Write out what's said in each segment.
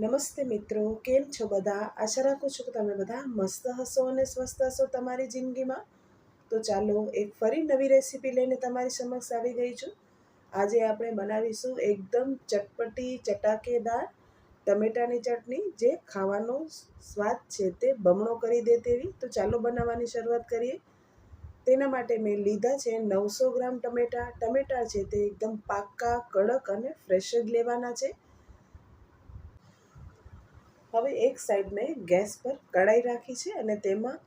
નમસ્તે મિત્રો, કેમ છો બધા? આશા રાખું છું કે તમે બધા મસ્ત હશો અને સ્વસ્થ હશો તમારી જિંદગીમાં. તો ચાલો એક ફરી નવી રેસીપી લઈને તમારી સમક્ષ આવી ગઈ છું. આજે આપણે બનાવીશું એકદમ ચટપટી ચટાકેદાર ટમેટાની ચટણી, જે ખાવાનો સ્વાદ છે તે બમણો કરી દે તેવી. તો ચાલો બનાવવાની શરૂઆત કરીએ. તેના માટે મેં લીધા છે નવસો ગ્રામ ટમેટા. ટમેટા છે તે એકદમ પાક્કા, કડક અને ફ્રેશ જ લેવાના છે. હવે એક સાઈડ મેં ગેસ પર કઢાઈ રાખી છે અને તેમાં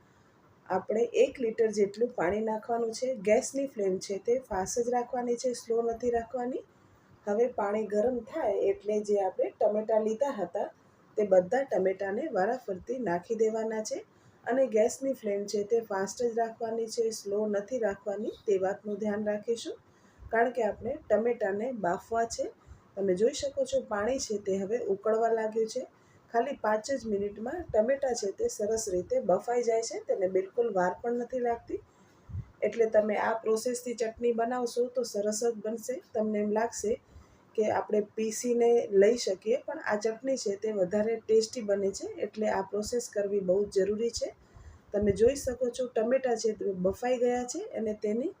આપણે એક લીટર જેટલું પાણી નાખવાનું છે. ગેસની ફ્લેમ છે તે ફાસ્ટ જ રાખવાની છે સ્લો નથી રાખવાની. હવે પાણી ગરમ થાય એટલે જે આપણે ટમેટાં લીધા હતા તે બધા ટમેટાને વારાફરતી નાખી દેવાના છે અને ગેસની ફ્લેમ છે તે ફાસ્ટ જ રાખવાની છે સ્લો નથી રાખવાની તે વાતનું ધ્યાન રાખીશું. કારણ કે આપણે ટમેટાને બાફવા છે. તમે જોઈ શકો છો પાણી છે તે હવે ઉકળવા લાગ્યું છે. ખાલી પાંચ જ મિનિટમાં ટમેટાં છે તે સરસ રીતે બફાઈ જાય છે, તેને બિલકુલ વાર પણ નથી લાગતી. એટલે તમે આ પ્રોસેસથી ચટણી બનાવશો તો સરસ જ બનશે. તમને એમ લાગશે કે આપણે પીસીને લઈ શકીએ, પણ આ ચટણી છે તે વધારે ટેસ્ટી બને છે, એટલે આ પ્રોસેસ કરવી બહુ જ જરૂરી છે. તમે જોઈ શકો છો ટમેટાં છે તે બફાઈ ગયા છે અને તેની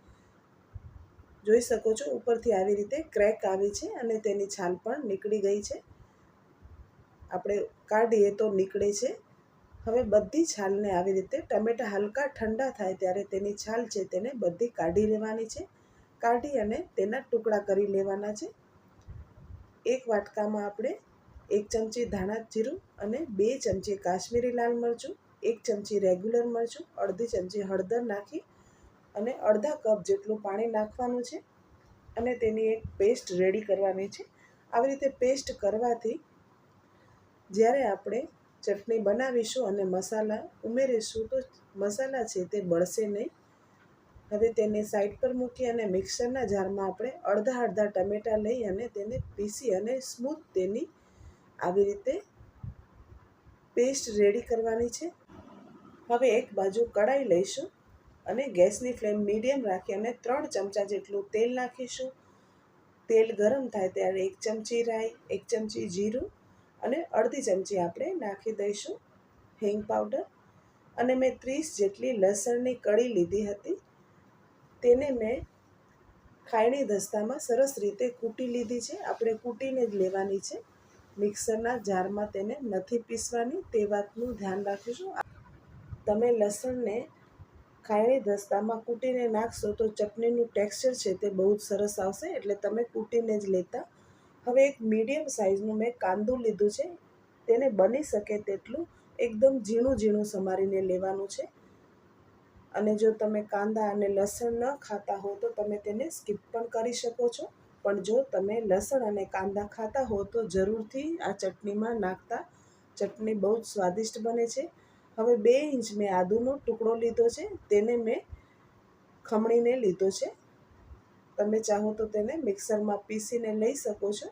જોઈ શકો છો ઉપરથી આવી રીતે ક્રેક આવી છે અને તેની છાલ પણ નીકળી ગઈ છે. આપણે કાઢીએ તો નીકળે છે. હવે બધી છાલને આવી રીતે ટમેટા હલકા ઠંડા થાય ત્યારે તેની છાલ છે તેને બધી કાઢી લેવાની છે. કાઢી અને તેના ટુકડા કરી લેવાના છે. એક વાટકામાં આપણે એક ચમચી ધાણા જીરું અને બે ચમચી કાશ્મીરી લાલ મરચું, એક ચમચી રેગ્યુલર મરચું, અડધી ચમચી હળદર નાખી અને અડધા કપ જેટલું પાણી નાખવાનું છે અને તેની એક પેસ્ટ રેડી કરવાની છે. આવી રીતે પેસ્ટ કરવાથી જ્યારે આપણે ચટણી બનાવીશું અને મસાલા ઉમેરીશું, તો મસાલા છે તે બળશે નહીં. હવે તેને સાઈડ પર મૂકી અને મિક્સરના જારમાં આપણે અડધા અડધા ટમેટાં લઈ અને તેને પીસી અને સ્મૂથ તેની આવી રીતે પેસ્ટ રેડી કરવાની છે. હવે એક બાજુ કઢાઈ લઈશું અને ગેસની ફ્લેમ મીડિયમ રાખી અને ત્રણ ચમચા જેટલું તેલ નાખીશું. તેલ ગરમ થાય ત્યારે એક ચમચી રાઈ, એક ચમચી જીરું અને અડધી ચમચી આપણે નાખી દઈશું હિંગ પાવડર. અને મેં ત્રીસ જેટલી લસણની કળી લીધી હતી. તેને મેં ખાયણી દસ્તામાં સરસ રીતે કૂટી લીધી છે. આપણે કૂટીને જ લેવાની છે. મિક્સરના જારમાં તેને નથી પીસવાની, તે વાતનું ધ્યાન રાખીશું. તમે લસણને ખાયણી દસ્તામાં કૂટીને નાખશો તો ચટણીનું ટેક્સચર છે તે બહુ જ સરસ આવશે, એટલે તમે કૂટીને જ લેતા હવે એક મીડિયમ સાઇઝનું મેં કાંદું લીધું છે. તેને બની શકે તેટલું એકદમ ઝીણું ઝીણું સમારીને લેવાનું છે. અને જો તમે કાંદા અને લસણ ન ખાતા હો તો તમે તેને સ્કીપ પણ કરી શકો છો. પણ જો તમે લસણ અને કાંદા ખાતા હો તો જરૂરથી આ ચટણીમાં નાખતા ચટણી બહુ જ સ્વાદિષ્ટ બને છે. હવે બે ઇંચ મેં આદુનો ટુકડો લીધો છે. તેને મેં ખમણીને લીધો છે. તમે ચાહો તો તેને મિક્સરમાં પીસીને લઈ શકો છો.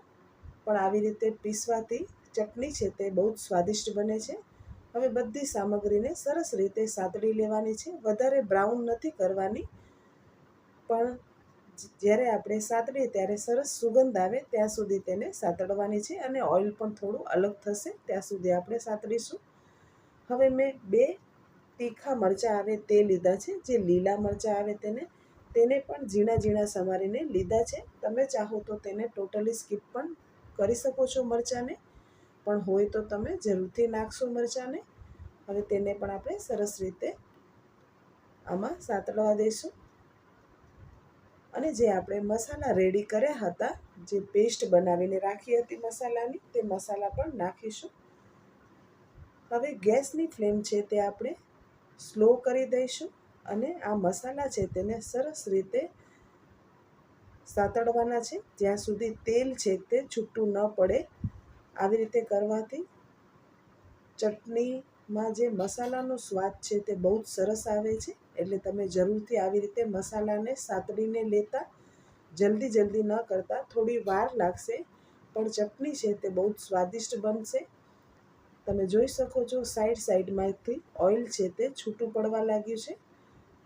પણ આવી રીતે પીસવાથી ચટણી છે તે બહુ જ સ્વાદિષ્ટ બને છે. હવે બધી સામગ્રીને સરસ રીતે સાતડી લેવાની છે. વધારે બ્રાઉન નથી કરવાની. પણ જ્યારે આપણે સાતડીએ ત્યારે સરસ સુગંધ આવે ત્યાં સુધી તેને સાતડવાની છે અને ઓઇલ પણ થોડું અલગ થશે ત્યાં સુધી આપણે સાતડીશું. હવે મેં બે તીખા મરચાં આવે તે લીધા છે. જે લીલા મરચાં આવે તેને તેને પણ ઝીણા ઝીણા સમારીને લીધા છે. તમે ચાહો તો તેને ટોટલી સ્કીપ પણ કરી શકો છો મરચાંને. પણ હોય તો તમે જરૂરથી નાખશો મરચાંને. હવે તેને પણ આપણે સરસ રીતે આમાં સાતળવા દઈશું. અને જે આપણે મસાલા રેડી કર્યા હતા, જે પેસ્ટ બનાવીને રાખી હતી મસાલાની, તે મસાલા પણ નાખીશું. હવે ગેસની ફ્લેમ છે તે આપણે સ્લો કરી દઈશું. અને આ મસાલા છે તેને સરસ રીતે સાતડવાના છે. જ્યાં સુધી તેલ છે તે છૂટું ન પડે, આવી રીતે કરવાથી ચટણીમાં જે મસાલાનો સ્વાદ છે તે બહુ જ સરસ આવે છે. એટલે તમે જરૂરથી આવી રીતે મસાલાને સાતડીને લેતા, જલ્દી જલ્દી ન કરતા, થોડી વાર લાગશે, પણ ચટણી છે તે બહુ જ સ્વાદિષ્ટ બનશે. તમે જોઈ શકો છો સાઈડ સાઈડમાંથી ઓઇલ છે તે છૂટું પડવા લાગ્યું છે.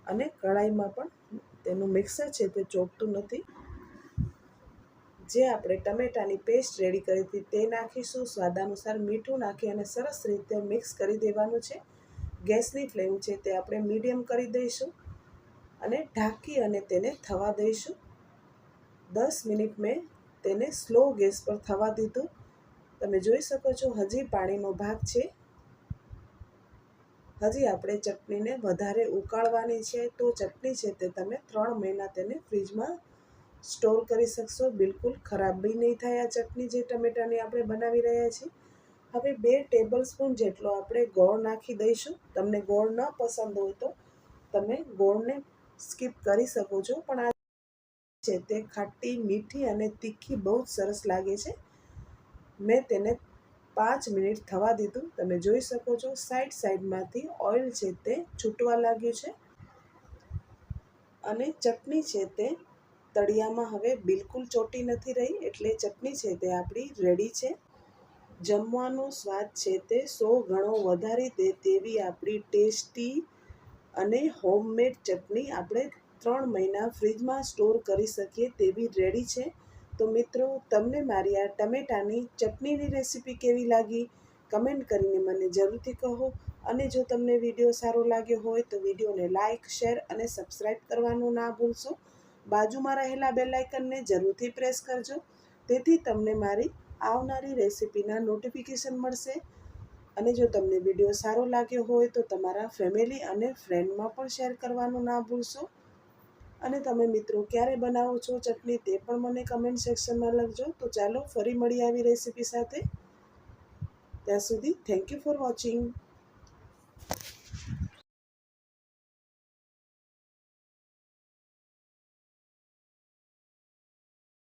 અને કઢાઈમાં પણ તેનું મિક્સર છે તે ચોપતું નથી. જે આપણે ટમેટાની પેસ્ટ રેડી કરી હતી તે નાખીશું. સ્વાદ અનુસાર મીઠું નાખી અને સરસ રીતે મિક્સ કરી દેવાનું છે. ગેસની ફ્લેમ છે તે આપણે મીડિયમ કરી દઈશું અને ઢાંકી અને તેને થવા દઈશું. દસ મિનિટ મેં તેને સ્લો ગેસ પર થવા દીધું. તમે જોઈ શકો છો હજી પાણીનો ભાગ છે. હજી આપણે ચટણીને વધારે ઉકાળવાની છે તો ચટણી છે તે તમે ત્રણ મહિના તેને ફ્રીજમાં સ્ટોર કરી શકશો. બિલકુલ ખરાબ બી નહીં થાય આ ચટણી જે ટમેટાની આપણે બનાવી રહ્યા છીએ. હવે બે ટેબલ સ્પૂન જેટલો આપણે ગોળ નાખી દઈશું. તમને ગોળ ન પસંદ હોય તો તમે ગોળને સ્કીપ કરી શકો છો. પણ આ છે તે ખાટી, મીઠી અને તીખી બહુ જ સરસ લાગે છે. મેં તેને પાંચ મિનિટ થવા દીધું. તમે જોઈ શકો છો, સાઈડ સાઈડમાંથી ઓઇલ છે તે છૂટવા લાગ્યું છે અને ચટણી છે તે તળિયામાં હવે બિલકુલ ચોટી નથી રહી. એટલે ચટણી છે તે આપણી રેડી છે. જમવાનો સ્વાદ છે તે સો ગણો વધારી દે તેવી આપણી ટેસ્ટી અને હોમમેડ ચટણી આપણે ત્રણ મહિના ફ્રીજમાં સ્ટોર કરી શકીએ તેવી રેડી છે. તો મિત્રો, તમને મારી આ ટમેટાની ચટણીની રેસીપી કેવી લાગી? કમેન્ટ કરીને મને જરૂરથી કહો. અને જો તમને વીડિયો સારો લાગ્યો હોય તો વિડીયોને લાઇક શેર અને સબસ્ક્રાઈબ કરવાનું ના ભૂલશો. બાજુમાં રહેલા બેલ આઇકનને જરૂરથી પ્રેસ કરજો. તેથી તમને મારી આવનારી રેસીપીના નોટિફિકેશન મળશે. અને જો તમને વીડિયો સારો લાગ્યો હોય તો તમારા ફેમિલી અને ફ્રેન્ડમાં પણ શેર કરવાનું ના ભૂલશો. અને તમે મિત્રો ક્યારે બનાવો છો ચટણી તે પણ મને કમેન્ટ સેક્શનમાં લખજો. તો ચાલો ફરી મળી આવી રેસીપી સાથે. ત્યાં સુધી થેન્ક યુ ફોર વોચિંગ